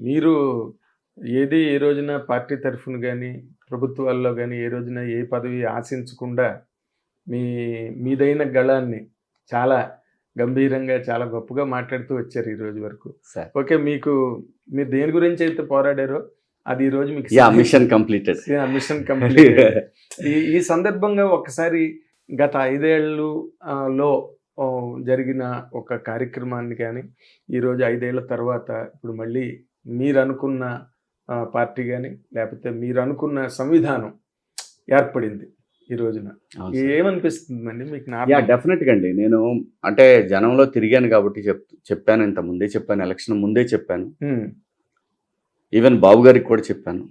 మీరు ఏది ఏ రోజున పార్టీ తరఫున కానీ ప్రభుత్వాల్లో కానీ ఏ రోజున ఏ పదవి ఆశించకుండా మీ మీదైన గళాన్ని చాలా గంభీరంగా చాలా గొప్పగా మాట్లాడుతూ వచ్చారు ఈ రోజు వరకు. ఓకే మీకు మీరు దేని గురించి అయితే పోరాడారో అది ఈ రోజు మీకు మిషన్ కంప్లీటెడ్. మిషన్ కంప్లీట్ ఈ ఈ సందర్భంగా ఒకసారి గత ఐదేళ్ళు లో జరిగిన ఒక కార్యక్రమాన్ని కానీ ఈరోజు ఐదేళ్ళ తర్వాత ఇప్పుడు మళ్ళీ మీరు అనుకున్న పార్టీ కానీ లేకపోతే మీరు అనుకున్న సంవిధానం ఏర్పడింది ఈ రోజున. ఏమనిపిస్తుందండి మీకు యా నార్మల్ డెఫినెట్గా అండి. నేను అంటే జనంలో తిరిగాను కాబట్టి చెప్ చెప్పాను ఇంత ముందే చెప్పాను ఎలక్షన్ ముందే చెప్పాను. ఈవెన్ బాబు గారికి కూడా చెప్పాను.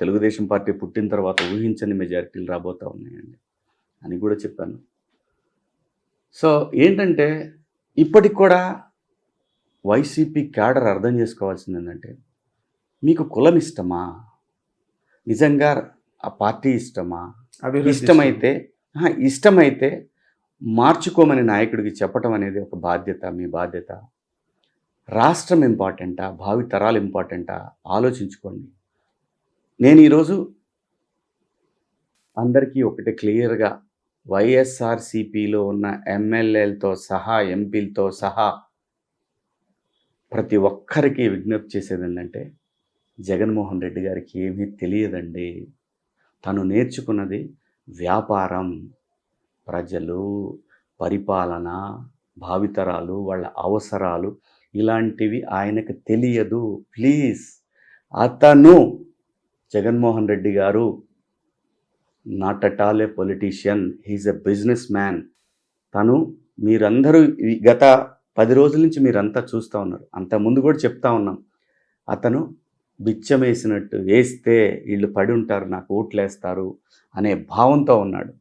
తెలుగుదేశం పార్టీ పుట్టిన తర్వాత ఊహించని మెజారిటీలు రాబోతా ఉన్నాయండి అని కూడా చెప్పాను. సో ఏంటంటే ఇప్పటికి కూడా వైసీపీ క్యాడర్ అర్థం చేసుకోవాల్సింది ఏంటంటే మీకు కులం ఇష్టమా? నిజంగా ఆ పార్టీ ఇష్టమా? ఇష్టమైతే ఇష్టమైతే మార్చుకోమని నాయకుడికి చెప్పటం అనేది ఒక బాధ్యత మీ బాధ్యత. రాష్ట్రం ఇంపార్టెంటా? భావి తరాలు ఇంపార్టెంటా? ఆలోచించుకోండి. నేను ఈరోజు అందరికీ ఒకటి క్లియర్గా వైఎస్ఆర్సిపిలో ఉన్న ఎమ్మెల్యేలతో సహా ఎంపీలతో సహా ప్రతి ఒక్కరికి విజ్ఞప్తి చేసేది ఏంటంటే జగన్మోహన్ రెడ్డి గారికి ఏమీ తెలియదండి. తను నేర్చుకున్నది వ్యాపారం ప్రజలు పరిపాలన భావితరాలు వాళ్ళ అవసరాలు ఇలాంటివి ఆయనకు తెలియదు. ప్లీజ్ అతను జగన్మోహన్ రెడ్డి గారు not at all a politician he's a businessman. తను మీరందరూ గత పది రోజుల నుంచి మీరంతా చూస్తూ ఉన్నారు. అంత ముందు కూడా చెప్తా ఉన్నాం. అతను బిచ్చమేసినట్టు వేస్తే వీళ్ళు పడి ఉంటారు నాకు ఓట్లేస్తారు అనే భావంతో ఉన్నాడు.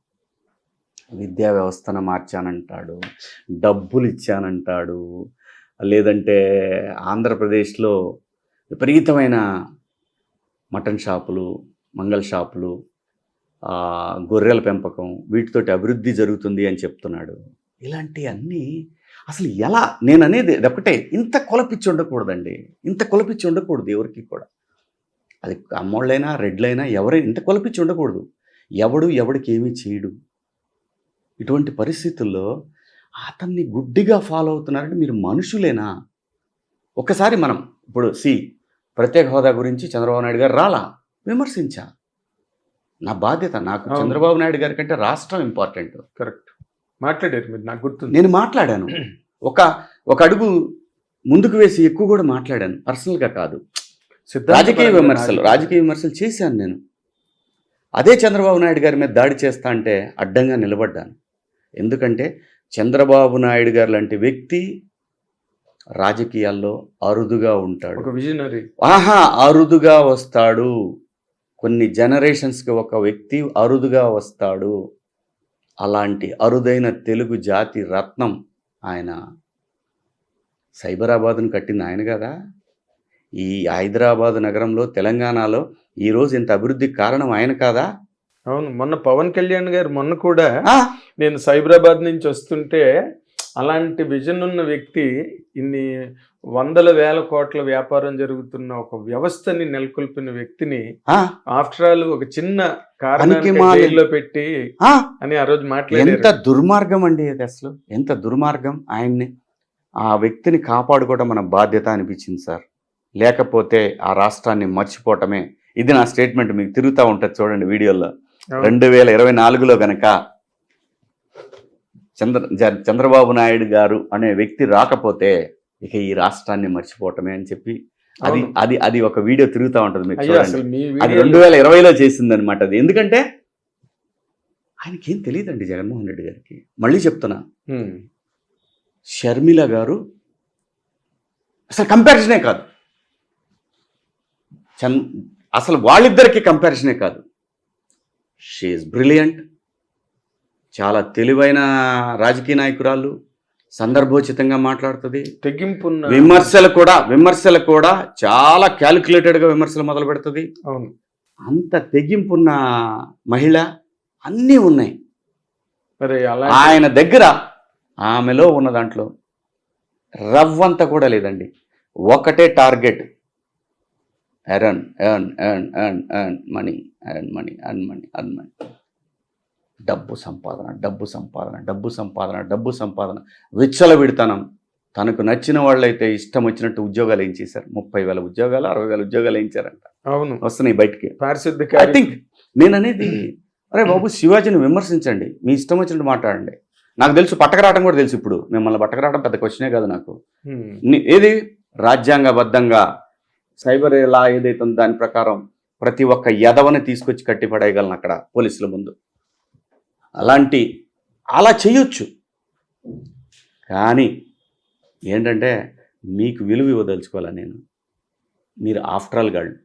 విద్యా వ్యవస్థను మార్చానంటాడు డబ్బులు ఇచ్చానంటాడు లేదంటే ఆంధ్రప్రదేశ్లో విపరీతమైన మటన్ షాపులు మంగళ షాపులు గొర్రెల పెంపకం వీటితోటి అభివృద్ధి జరుగుతుంది అని చెప్తున్నాడు. ఇలాంటివన్నీ అసలు ఎలా నేను అనేది ఒకటే ఇంత కొలపిచ్చి ఉండకూడదండి. ఇంత కొలపిచ్చి ఉండకూడదు ఎవరికి కూడా. అది అమ్మోళ్ళైనా రెడ్లైనా ఎవరైనా ఇంత కొలపిచ్చి ఉండకూడదు. ఎవడు ఎవడికి ఏమీ చేయడు. ఇటువంటి పరిస్థితుల్లో అతన్ని గుడ్డిగా ఫాలో అవుతున్నారంటే మీరు మనుషులేనా? ఒకసారి మనం ఇప్పుడు సి ప్రత్యేక హోదా గురించి చంద్రబాబు నాయుడు గారు రాలా? విమర్శించా? నా బాధ్యత నాకు. చంద్రబాబు నాయుడు గారి కంటే రాష్ట్రం ఇంపార్టెంట్. కరెక్ట్. మాట్లాడారు మీరు నాకు గుర్తుంది. నేను మాట్లాడాను. ఒక ఒక అడుగు ముందుకు వేసి ఎక్కువ కూడా మాట్లాడాను. పర్సనల్గా కాదు. రాజకీయ విమర్శలు రాజకీయ- రాజకీయ విమర్శలు చేశాను నేను. అదే చంద్రబాబు నాయుడు గారి మీద దాడి చేస్తా అంటే అడ్డంగా నిలబడ్డాను. ఎందుకంటే చంద్రబాబు నాయుడు గారు లాంటి వ్యక్తి రాజకీయాల్లో అరుదుగా ఉంటాడు. ఒక విజనరీ. ఆహా అరుదుగా వస్తాడు. కొన్ని జనరేషన్స్కి ఒక వ్యక్తి అరుదుగా వస్తాడు. అలాంటి అరుదైన తెలుగు జాతి రత్నం ఆయన సైబరాబాద్ను కట్టింది ఆయన కదా. ఈ హైదరాబాద్ నగరంలో తెలంగాణలో ఈరోజు ఇంత అభివృద్ధికి కారణం ఆయన కాదా? అవును మొన్న పవన్ కళ్యాణ్ గారు మొన్న కూడా నేను సైబరాబాద్ నుంచి వస్తుంటే అలాంటి విజన్ ఉన్న వ్యక్తి ఇన్ని వందల వేల కోట్ల వ్యాపారం జరుగుతున్న ఒక వ్యవస్థని నెలకొల్పిన వ్యక్తిని ఆఫ్టర్ ఆల్ ఒక చిన్న జైల్లో పెట్టి అని ఆ రోజు ఎంత మాట్లాడారు దుర్మార్గం అండి అది అసలు? ఎంత దుర్మార్గం ఆయన్ని? ఆ వ్యక్తిని కాపాడుకోవడం మన బాధ్యత అనిపించింది సార్. లేకపోతే ఆ రాష్ట్రాన్ని మర్చిపోవటమే. ఇది నా స్టేట్మెంట్ మీకు తిరుగుతూ ఉంటుంది చూడండి వీడియోలో. రెండు వేల ఇరవై నాలుగులో గనక చంద్ర చంద్రబాబు నాయుడు గారు అనే వ్యక్తి రాకపోతే ఇక ఈ రాష్ట్రాన్ని మర్చిపోవటమే అని చెప్పి అది. అది అది ఒక వీడియో తిరుగుతూ ఉంటుంది మీకు అది రెండు వేల ఇరవైలో చేసింది అనమాట అది. ఎందుకంటే ఆయనకి ఏం తెలియదండి జగన్మోహన్ రెడ్డి గారికి. మళ్ళీ చెప్తున్నా. షర్మిల గారు అసలు కంపారిజనే కాదు. చన్ అసలు వాళ్ళిద్దరికి కంపారిజనే కాదు. She is brilliant. చాలా తెలివైన రాజకీయ నాయకురాలు సందర్భోచితంగా మాట్లాడుతుంది. తెగింపు విమర్శలు కూడా విమర్శలు కూడా చాలా క్యాలిక్యులేటెడ్గా విమర్శలు మొదలు పెడుతుంది. అవును. అంత తెగింపున్న మహిళ అన్నీ ఉన్నాయి. మరి అలా ఆయన దగ్గర ఆమెలో ఉన్న దాంట్లో రవ్వంత కూడా లేదండి. ఒకటే target earn earn earn earn earn money earn money earn money earn money డబ్బు సంపాదన డబ్బు సంపాదన డబ్బు సంపాదన డబ్బు సంపాదన విచ్చలవిడతనం. తనకు నచ్చిన వాళ్ళైతే ఇష్టం వచ్చినట్టు ఉద్యోగాలు ఏం చేశారు? ముప్పై వేల ఉద్యోగాలు అరవై వేల ఉద్యోగాలు వేయించారంట అవును. వస్తున్నాయి బయటికి. పారిశుద్ధ ఐ థింక్ నేను అనేది అరే బాబు శివాజీని విమర్శించండి. మీ ఇష్టం వచ్చినట్టు మాట్లాడండి. నాకు తెలుసు పట్టకరావడం కూడా తెలుసు ఇప్పుడు. మిమ్మల్ని పట్టకరావడం పెద్ద క్వశ్చనే కాదు నాకు. ఏది? రాజ్యాంగబద్ధంగా. సైబర్ లా ఏదైతే దాని ప్రకారం ప్రతి ఒక్క యదవని తీసుకొచ్చి కట్టి పడేయగలను అక్కడ పోలీసుల ముందు. అలాంటి అలా చేయొచ్చు. కానీ ఏంటంటే మీకు విలువ ఇవ్వదలుచుకోవాలా నేను? మీరు ఆఫ్టర్ ఆల్ గాళ్ళు.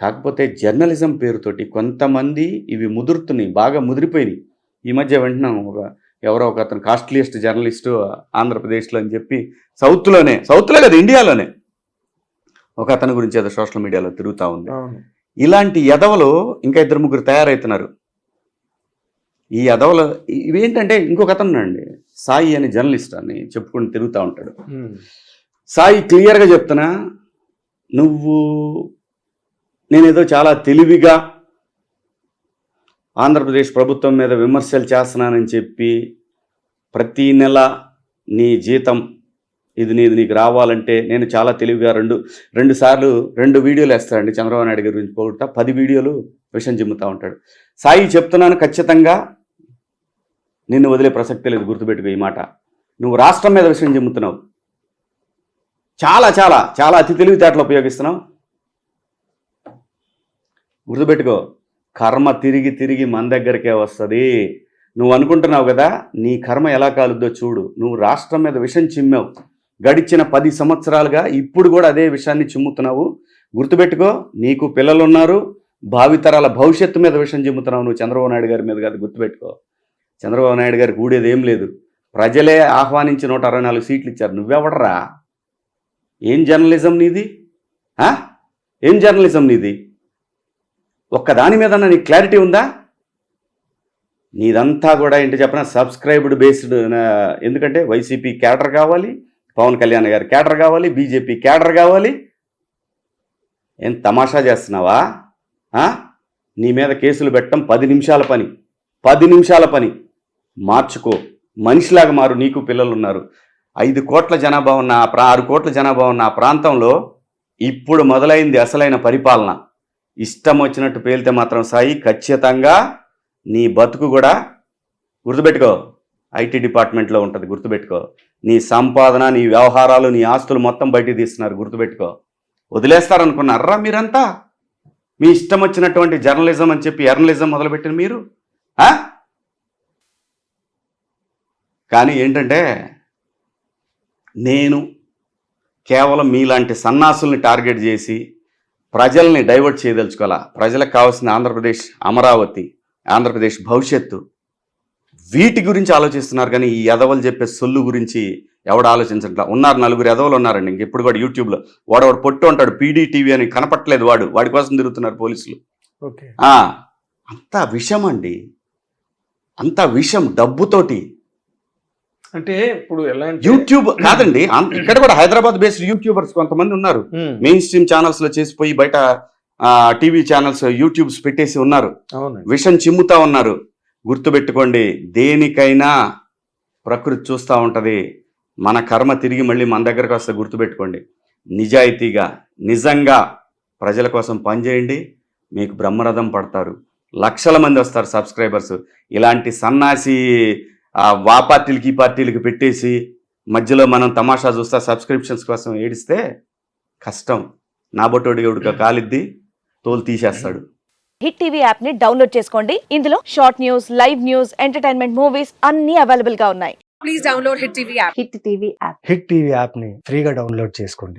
కాకపోతే జర్నలిజం పేరుతోటి కొంతమంది ఇవి ముదురుతున్నాయి బాగా ముదిరిపోయినాయి. ఈ మధ్య వింటున్నాం ఒక ఎవరో ఒక అతను కాస్ట్లీయెస్ట్ జర్నలిస్టు ఆంధ్రప్రదేశ్లో అని చెప్పి సౌత్లోనే సౌత్లో కదా ఇండియాలోనే ఒక అతని గురించి ఏదో సోషల్ మీడియాలో తిరుగుతూ ఉంది. ఇలాంటి ఎదవలు ఇంకా ఇద్దరు ముగ్గురు తయారవుతున్నారు ఈ ఎదవలు ఇవేంటంటే ఇంకొక అతను అండి సాయి అనే జర్నలిస్ట్ అని చెప్పుకుని తిరుగుతూ ఉంటాడు. సాయి క్లియర్గా చెప్తున్నా నువ్వు నేనేదో చాలా తెలివిగా ఆంధ్రప్రదేశ్ ప్రభుత్వం మీద విమర్శలు చేస్తున్నానని చెప్పి ప్రతి నెల నీ జీతం ఇది నీది నీకు రావాలంటే నేను చాలా తెలివిగా రెండు రెండు సార్లు రెండు వీడియోలు వేస్తాడండి చంద్రబాబు నాయుడు గారి గురించి పోగొడతా పది వీడియోలు విషయం చిమ్ముతూ ఉంటాడు. సాయి చెప్తున్నాను ఖచ్చితంగా నిన్ను వదిలే ప్రసక్తి లేదు గుర్తుపెట్టుకో ఈ మాట. నువ్వు రాష్ట్రం మీద విషయం చెబుతున్నావు. చాలా చాలా చాలా అతి తెలివితేటలు ఉపయోగిస్తున్నావు. గుర్తుపెట్టుకో కర్మ తిరిగి తిరిగి మన దగ్గరికే వస్తుంది. నువ్వు అనుకుంటున్నావు కదా నీ కర్మ ఎలా కాలుద్దో చూడు. నువ్వు రాష్ట్రం మీద విషం చిమ్మావు. గడిచిన పది సంవత్సరాలుగా ఇప్పుడు కూడా అదే విషయాన్ని చిమ్ముతున్నావు. గుర్తుపెట్టుకో నీకు పిల్లలు ఉన్నారు భావితరాల భవిష్యత్తు మీద విషయం చిమ్ముతున్నావు నువ్వు చంద్రబాబు నాయుడు గారి మీద కాదు గుర్తుపెట్టుకో. చంద్రబాబు నాయుడు గారికి ఊడేది ఏం లేదు. ప్రజలే ఆహ్వానించి నూట అరవై నాలుగు సీట్లు ఇచ్చారు. నువ్వెవడరా? ఏం జర్నలిజం నీది? ఏం జర్నలిజం నీది? ఒక్క దాని మీద నీకు క్లారిటీ ఉందా? నీదంతా కూడా ఏంటి చెప్పిన సబ్స్క్రైబ్డ్ బేస్డ్ ఎందుకంటే వైసీపీ క్యాడర్ కావాలి పవన్ కళ్యాణ్ గారి క్యాడర్ కావాలి బీజేపీ క్యాడర్ కావాలి. ఏం తమాషా చేస్తున్నావా? నీ మీద కేసులు పెట్టడం పది నిమిషాల పని. పది నిమిషాల పని. మార్చుకో. మనిషిలాగా మారు. నీకు పిల్లలు ఉన్నారు ఐదు కోట్ల జనాభా ఉన్న ప్రా ఆరు కోట్ల జనాభా ఉన్న ఆ ప్రాంతంలో ఇప్పుడు మొదలైంది అసలైన పరిపాలన. ఇష్టం వచ్చినట్టు పేలితే మాత్రం సాయి ఖచ్చితంగా నీ బతుకు కూడా గుర్తుపెట్టుకో. ఐటీ డిపార్ట్మెంట్లో ఉంటుంది. గుర్తుపెట్టుకో. నీ సంపాదన నీ వ్యవహారాలు నీ ఆస్తులు మొత్తం బయటికి తీస్తున్నారు. గుర్తుపెట్టుకో. వదిలేస్తారనుకున్నారా మీరంతా? మీ ఇష్టం వచ్చినటువంటి జర్నలిజం అని చెప్పి ఎర్నలిజం మొదలుపెట్టిన మీరు? ఆ? కానీ ఏంటంటే నేను కేవలం మీలాంటి సన్నాసుల్ని టార్గెట్ చేసి ప్రజల్ని డైవర్ట్ చేయదలుచుకోవాలా? ప్రజలకు కావాల్సిన ఆంధ్రప్రదేశ్ అమరావతి ఆంధ్రప్రదేశ్ భవిష్యత్తు. వీటి గురించి ఆలోచిస్తున్నారు కానీ ఈ ఎదవలు చెప్పే సొల్లు గురించి ఎవడు ఆలోచించట్లా? ఉన్నారు నలుగురు ఎదవలు ఉన్నారండి. ఇంకెప్పుడు కూడా యూట్యూబ్లో వాడు వాడు పొట్టు ఉంటాడు పీడీ టీవీ అని కనపట్లేదు వాడు. వాడి కోసం తిరుగుతున్నారు పోలీసులు. అంతా విషం అండి అంతా విషం డబ్బుతోటి అంటే ఇప్పుడు ఎలా అంటే యూట్యూబ్ కాదండి ఇక్కడ కూడా హైదరాబాద్ బేస్డ్ యూట్యూబర్స్ కొంతమంది ఉన్నారు. మెయిన్ స్ట్రీమ్ ఛానల్స్లో చేసిపోయి బయట టీవీ ఛానల్స్ యూట్యూబ్స్ పెట్టేసి ఉన్నారు. విషం చిమ్ముతా ఉన్నారు. గుర్తుపెట్టుకోండి దేనికైనా ప్రకృతి చూస్తూ ఉంటది. మన కర్మ తిరిగి మళ్ళీ మన దగ్గరకు వస్తే గుర్తుపెట్టుకోండి. నిజాయితీగా నిజంగా ప్రజల కోసం పనిచేయండి. మీకు బ్రహ్మరథం పడతారు. లక్షల మంది వస్తారు సబ్స్క్రైబర్స్. ఇలాంటి సన్నాసి వా పార్టీలకి ఈ పార్టీలకి పెట్టేసి మధ్యలో మనం తమాషా చూస్తా సబ్స్క్రిప్షన్స్ కోసం ఏడిస్తే కష్టం. నా బొట్టోడి ఉడక కాలిద్ది తోలు తీసేస్తాడు. హిట్ టీవీ యాప్ని డౌన్లోడ్ చేసుకోండి. ఇందులో short news live news entertainment movies అన్ని అవైలబుల్గా ఉన్నాయి. Please download Hit TV app. Hit TV app hit TV యాప్ని ఫ్రీగా డౌన్లోడ్ చేసుకోండి.